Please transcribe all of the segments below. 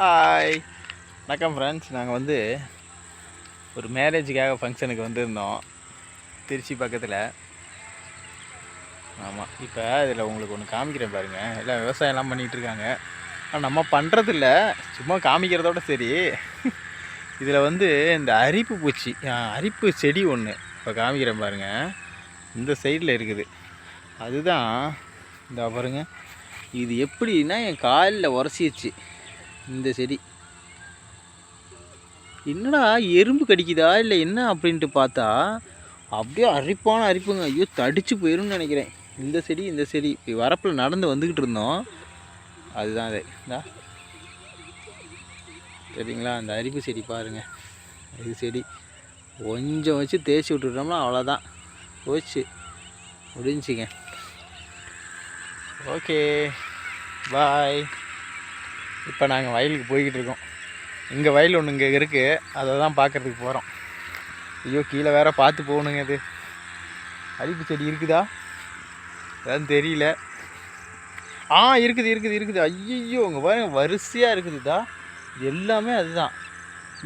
Hi வணக்கம் friends நாங்கள் வந்து ஒரு மேரேஜுக்காக ஃபங்க்ஷனுக்கு வந்திருந்தோம். திருச்சி பக்கத்தில். ஆமாம் இப்போ இதில் உங்களுக்கு ஒன்று காமிக்கிறேன் பாருங்கள் எல்லாம் விவசாயம்லாம் பண்ணிகிட்டு இருக்காங்க. ஆனால் நம்ம பண்ணுறதில்ல சும்மா காமிக்கிறதோட சரி. இதில் வந்து இந்த அரிப்பு பூச்சி அரிப்பு செடி ஒன்று இப்போ காமிக்கிறேன் பாருங்கள் இந்த சைடில் இருக்குது. அதுதான் இந்த பாருங்க. இது எப்படின்னா என் காலில் உரசிடுச்சு இந்த செடி. என்னடா எறும்பு கடிக்குதா இல்லை என்ன அப்படின்ட்டு பார்த்தா அப்படியே அரிப்பான அரிப்புங்க. ஐயோ தடிச்சு போயிரும்னு நினைக்கிறேன். இந்த செடி இந்த செடி. இப்போ வரப்பில் நடந்து வந்துக்கிட்டு இருந்தோம். அதுதான் அது. இந்தா. சரிங்களா அந்த அரிப்பு செடி பாருங்கள் இது செடி. கொஞ்சம் வச்சு தேய்ச்சி விட்டுட்டோம்னா அவ்வளோதான். போச்சு. முடிஞ்சுங்க ஓகே. பாய். இப்போ நாங்கள் வயலுக்கு போய்கிட்டு இருக்கோம் இங்கே வயல் ஒன்று இங்கே இருக்குது அதை தான் பார்க்கறதுக்கு போகிறோம் ஐயோ கீழே வேற பார்த்து போகணுங்க அது அரிப்பு செடி இருக்குதா? அதான் தெரியல. ஆ இருக்குது இருக்குது இருக்குது. ஐயோ உங்கள் பாருங்க வரிசையாக இருக்குதுதா எல்லாமே அதுதான்.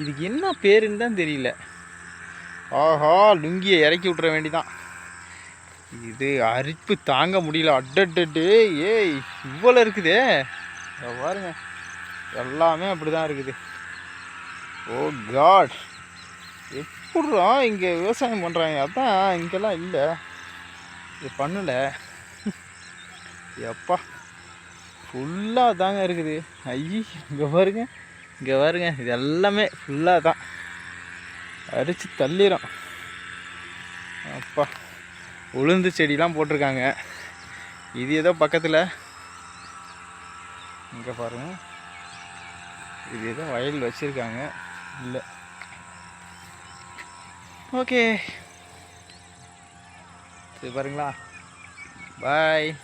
இதுக்கு என்ன பேருன்னு தான் தெரியல. ஆஹா லுங்கியை இறக்கி விட்ற வேண்டிதான். இது அரிப்பு தாங்க முடியல. அட்டட்டு ஏய் இவ்வளோ இருக்குதே. பாருங்கள் பாருங்க. எல்லாமே அப்படி தான் இருக்குது. Oh God. எப்பட்றா இங்கே விவசாயம் பண்ணுறாங்க அதான் இங்கெல்லாம் இல்லை. இது பண்ணலை. எப்பா. ஃபுல்லாக தாங்க இருக்குது. ஐயி இங்கே பாருங்க. இங்கே பாருங்க. இது எல்லாமே ஃபுல்லாக தான். அரிச்சு தள்ளிடும் அப்பா. உளுந்து செடிலாம் போட்டிருக்காங்க. இது ஏதோ பக்கத்தில். இங்கே பாருங்கள் இது ஏதோ வயல் வச்சுருக்காங்க. இல்லை. ஓகே. சரி பாருங்களா. பாய்.